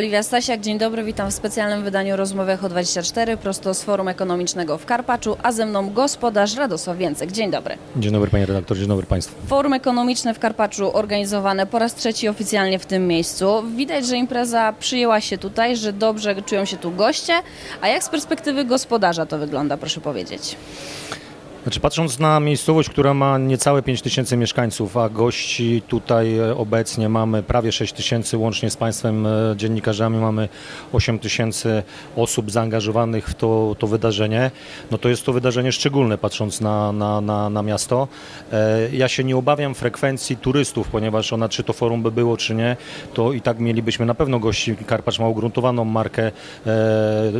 Oliwia Stasiak, dzień dobry, witam w specjalnym wydaniu rozmowy Echo 24 prosto z Forum Ekonomicznego w Karpaczu, a ze mną gospodarz Radosław Więcek. Dzień dobry. Dzień dobry panie redaktor, dzień dobry państwu. Forum Ekonomiczne w Karpaczu organizowane po raz trzeci oficjalnie w tym miejscu. Widać, że impreza przyjęła się tutaj, że dobrze czują się tu goście, a jak z perspektywy gospodarza to wygląda, proszę powiedzieć? Znaczy patrząc na miejscowość, która ma niecałe 5 tysięcy mieszkańców, a gości tutaj e, obecnie mamy prawie 6 tysięcy, łącznie z państwem e, dziennikarzami mamy 8 tysięcy osób zaangażowanych w to, to wydarzenie, no to jest to wydarzenie szczególne patrząc na, na, na, na miasto. E, Ja się nie obawiam frekwencji turystów, ponieważ ona czy to forum by było, czy nie, to i tak mielibyśmy na pewno gości. Karpacz ma ugruntowaną markę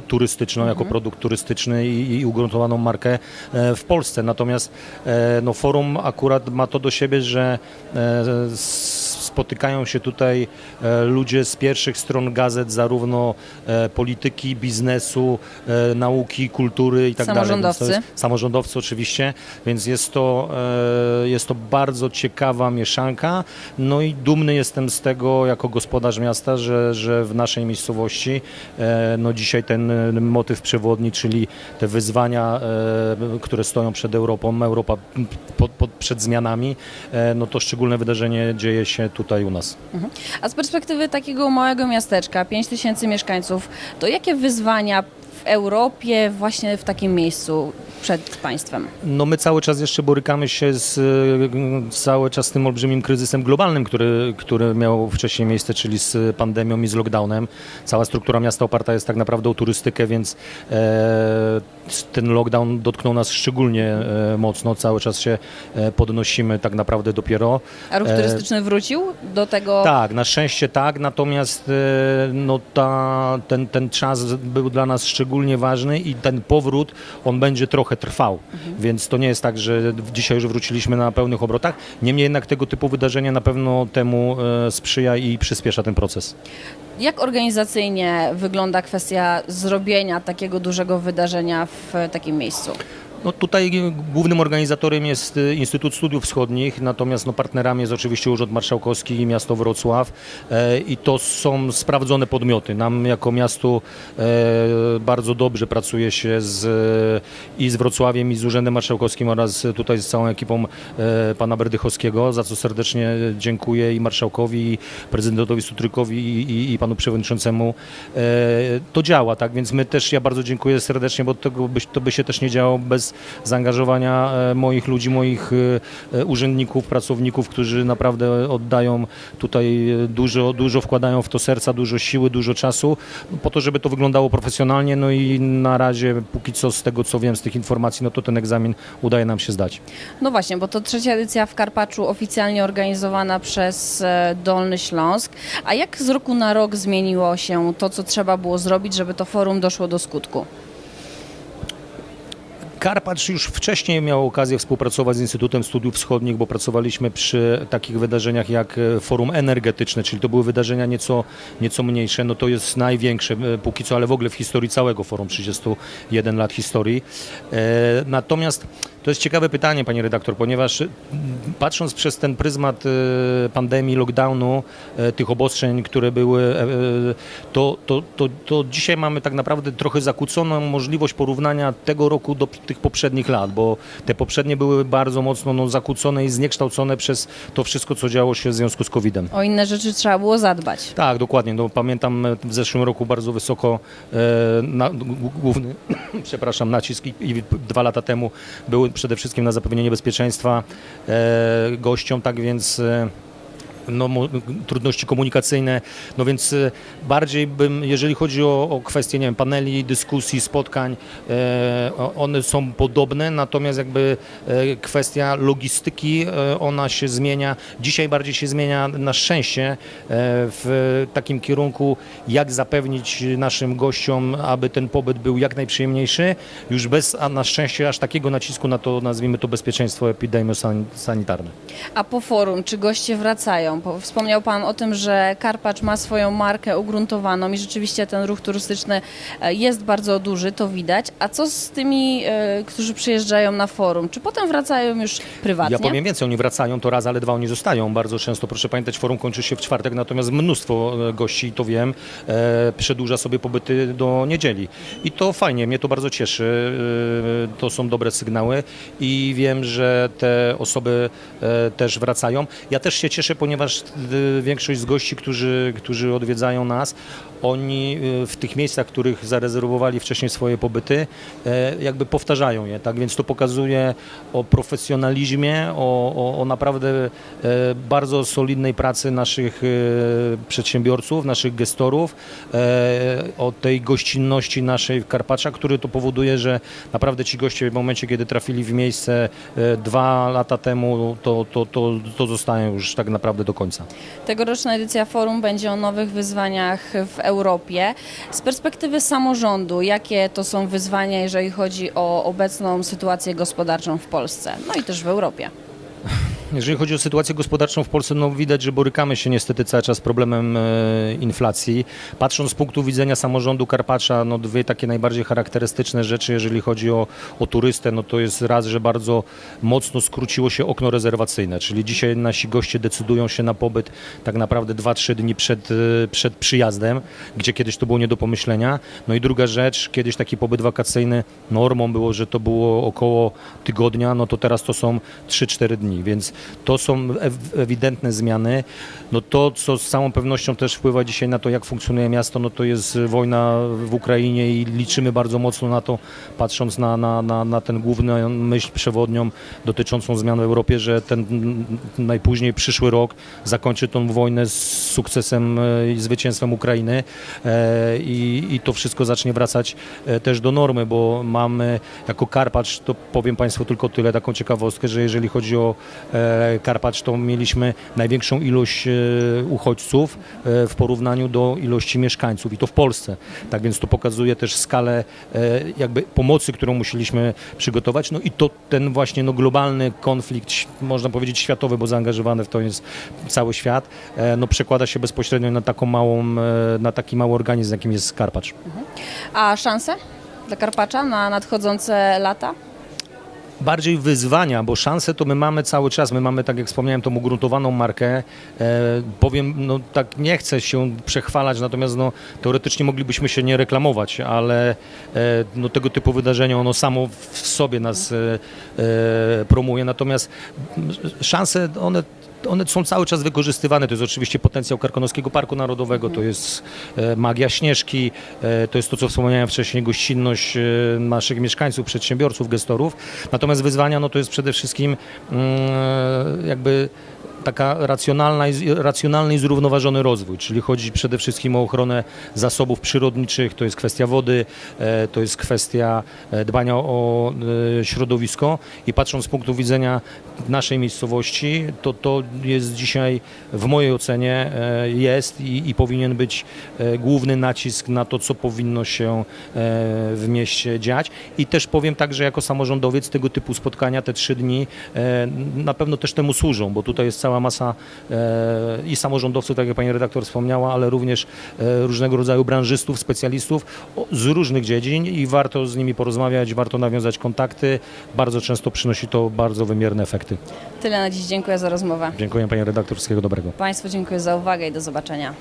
turystyczną jako produkt turystyczny i, i ugruntowaną markę w Polsce. Natomiast e, no, forum akurat ma to do siebie, że e, spotykają się tutaj e, ludzie z pierwszych stron gazet, zarówno e, polityki, biznesu, e, nauki, kultury i tak dalej. Samorządowcy. Samorządowcy oczywiście, więc jest to, jest to bardzo ciekawa mieszanka. No i dumny jestem z tego jako gospodarz miasta, że, że w naszej miejscowości no dzisiaj ten motyw przewodni, czyli te wyzwania, które stoją przed Europą, Europa pod, pod, przed zmianami, no to szczególne wydarzenie dzieje się tutaj u nas. A z perspektywy takiego małego miasteczka, 5 tysięcy mieszkańców, to jakie wyzwania w Europie właśnie w takim miejscu przed państwem? No my cały czas jeszcze borykamy się z e, cały czas tym olbrzymim kryzysem globalnym, który, który miał wcześniej miejsce, czyli z pandemią i z lockdownem. Cała struktura miasta oparta jest tak naprawdę o turystykę, więc e, ten lockdown dotknął nas szczególnie e, mocno. Cały czas się e, podnosimy tak naprawdę dopiero. A ruch E, turystyczny wrócił do tego? Tak, na szczęście tak, natomiast e, no, ta, ten, ten czas był dla nas szczególnie ważny i ten powrót, on będzie trochę trwał, więc to nie jest tak, że dzisiaj już wróciliśmy na pełnych obrotach, niemniej jednak tego typu wydarzenie na pewno temu e, sprzyja i przyspiesza ten proces. Jak organizacyjnie wygląda kwestia zrobienia takiego dużego wydarzenia w takim miejscu? No tutaj głównym organizatorem jest y, Instytut Studiów Wschodnich, natomiast no partnerami jest oczywiście Urząd Marszałkowski i miasto Wrocław e, i to są sprawdzone podmioty. Nam jako miastu e, bardzo dobrze pracuje się z, i z Wrocławiem i z Urzędem Marszałkowskim oraz tutaj z całą ekipą e, pana Berdychowskiego, za co serdecznie dziękuję i marszałkowi, i prezydentowi Sutrykowi i, i, i panu przewodniczącemu. To działa, tak, więc my też, ja bardzo dziękuję serdecznie, bo tego by, to by się też nie działo bez zaangażowania e, moich ludzi, moich e, e, urzędników, pracowników, którzy naprawdę oddają tutaj dużo, dużo wkładają w to serca, dużo siły, dużo czasu, po to, żeby to wyglądało profesjonalnie, no i na razie, póki co z tego, co wiem, z tych informacji, no to ten egzamin udaje nam się zdać. No właśnie, bo to trzecia edycja w Karpaczu oficjalnie organizowana przez Dolny Śląsk. A jak z roku na rok zmieniło się to, co trzeba było zrobić, żeby to forum doszło do skutku? Karpacz już wcześniej miał okazję współpracować z Instytutem Studiów Wschodnich, bo pracowaliśmy przy takich wydarzeniach jak e, Forum Energetyczne, czyli to były wydarzenia nieco, nieco mniejsze. No to jest największe e, póki co, ale w ogóle w historii całego Forum 31 lat historii. E, Natomiast to jest ciekawe pytanie, panie redaktor, ponieważ patrząc przez ten pryzmat pandemii, lockdownu, tych obostrzeń, które były, to, to, to, to dzisiaj mamy tak naprawdę trochę zakłóconą możliwość porównania tego roku do tych poprzednich lat, bo te poprzednie były bardzo mocno no, zakłócone i zniekształcone przez to wszystko, co działo się w związku z COVID-em. O inne rzeczy trzeba było zadbać. Tak, dokładnie. No, pamiętam e, w zeszłym roku bardzo wysoko e, na, główny przepraszam, nacisk i, i dwa lata temu były przede wszystkim na zapewnienie bezpieczeństwa e, gościom, tak więc e, no, trudności komunikacyjne, no więc e, bardziej bym, jeżeli chodzi o, o kwestie, nie wiem, paneli, dyskusji, spotkań, e, one są podobne, natomiast jakby e, kwestia logistyki, e, ona się zmienia. Dzisiaj bardziej się zmienia na szczęście w takim kierunku, jak zapewnić naszym gościom, aby ten pobyt był jak najprzyjemniejszy, już bez, a na szczęście aż takiego nacisku na to, nazwijmy to bezpieczeństwo epidemiosanitarne. A po forum, czy goście wracają? Wspomniał Pan o tym, że Karpacz ma swoją markę ugruntowaną i rzeczywiście ten ruch turystyczny e, jest bardzo duży, to widać. A co z tymi, e, którzy przyjeżdżają na forum? Czy potem wracają już prywatnie? Ja powiem więcej, oni wracają, to raz, ale dwa oni zostają. Bardzo często, proszę pamiętać, forum kończy się w czwartek, natomiast mnóstwo e, gości, to wiem, przedłuża sobie pobyty do niedzieli. I to fajnie, mnie to bardzo cieszy. To są dobre sygnały i wiem, że te osoby też wracają. Ja też się cieszę, ponieważ e, większość z gości, którzy, którzy odwiedzają nas, oni e, w tych miejscach, w których zarezerwowali wcześniej swoje pobyty, e, jakby powtarzają je, tak? Więc to pokazuje o profesjonalizmie, o, o, o naprawdę e, bardzo solidnej pracy naszych e, przedsiębiorców, naszych gestorów, o tej gościnności naszej w Karpacza, który to powoduje, że naprawdę ci goście w momencie, kiedy trafili w miejsce dwa lata temu, to, to, to, to zostają już tak naprawdę do końca. Tegoroczna edycja forum będzie o nowych wyzwaniach w Europie. Z perspektywy samorządu, jakie to są wyzwania, jeżeli chodzi o obecną sytuację gospodarczą w Polsce, no i też w Europie? Jeżeli chodzi o sytuację gospodarczą w Polsce, no widać, że borykamy się niestety cały czas z problemem e, inflacji. Patrząc z punktu widzenia samorządu Karpacza, no dwie takie najbardziej charakterystyczne rzeczy, jeżeli chodzi o, o turystę, no to jest raz, że bardzo mocno skróciło się okno rezerwacyjne, czyli dzisiaj nasi goście decydują się na pobyt tak naprawdę 2-3 dni przed, e, przed przyjazdem, gdzie kiedyś to było nie do pomyślenia. No i druga rzecz, kiedyś taki pobyt wakacyjny normą było, że to było około tygodnia, no to teraz to są 3-4 dni, więc to są ew- ewidentne zmiany. No to, co z całą pewnością też wpływa dzisiaj na to, jak funkcjonuje miasto, no to jest wojna w Ukrainie i liczymy bardzo mocno na to, patrząc na, na, na, na ten główną myśl przewodnią dotyczącą zmian w Europie, że ten najpóźniej przyszły rok zakończy tą wojnę z sukcesem e, i zwycięstwem Ukrainy e, i, i to wszystko zacznie wracać e, też do normy, bo mamy jako Karpacz, to powiem Państwu tylko tyle, taką ciekawostkę, że jeżeli chodzi o Karpacz, to mieliśmy największą ilość e, uchodźców e, w porównaniu do ilości mieszkańców i to w Polsce. Tak więc to pokazuje też skalę e, jakby pomocy, którą musieliśmy przygotować. No i to ten właśnie no, globalny konflikt, można powiedzieć światowy, bo zaangażowany w to jest cały świat, no przekłada się bezpośrednio na taką małą, na taki mały organizm, jakim jest Karpacz. A szanse dla Karpacza na nadchodzące lata? Bardziej wyzwania, bo szanse to my mamy cały czas. My mamy, tak jak wspomniałem, tą ugruntowaną markę. E, powiem, no tak nie chcę się przechwalać, natomiast no, teoretycznie moglibyśmy się nie reklamować, ale e, no, tego typu wydarzenie ono samo w sobie nas e, e, promuje. Natomiast szanse, one one są cały czas wykorzystywane. To jest oczywiście potencjał Karkonoskiego Parku Narodowego, to jest e, magia Śnieżki, e, to jest to, co wspomniałem wcześniej, gościnność e, naszych mieszkańców, przedsiębiorców, gestorów. Natomiast wyzwania no, to jest przede wszystkim mm, jakby taka racjonalna racjonalny i zrównoważony rozwój, czyli chodzi przede wszystkim o ochronę zasobów przyrodniczych, to jest kwestia wody, e, to jest kwestia e, dbania o e, środowisko i patrząc z punktu widzenia naszej miejscowości, to to jest dzisiaj w mojej ocenie jest i, i powinien być główny nacisk na to, co powinno się w mieście dziać. I też powiem tak, że jako samorządowiec tego typu spotkania, te trzy dni na pewno też temu służą, bo tutaj jest cała masa e, i samorządowców, tak jak pani redaktor wspomniała, ale również e, różnego rodzaju branżystów, specjalistów z różnych dziedzin i warto z nimi porozmawiać, warto nawiązać kontakty. Bardzo często przynosi to bardzo wymierne efekty. Tyle na dziś. Dziękuję za rozmowę. Dziękuję pani redaktor, wszystkiego dobrego. Państwu dziękuję za uwagę i do zobaczenia.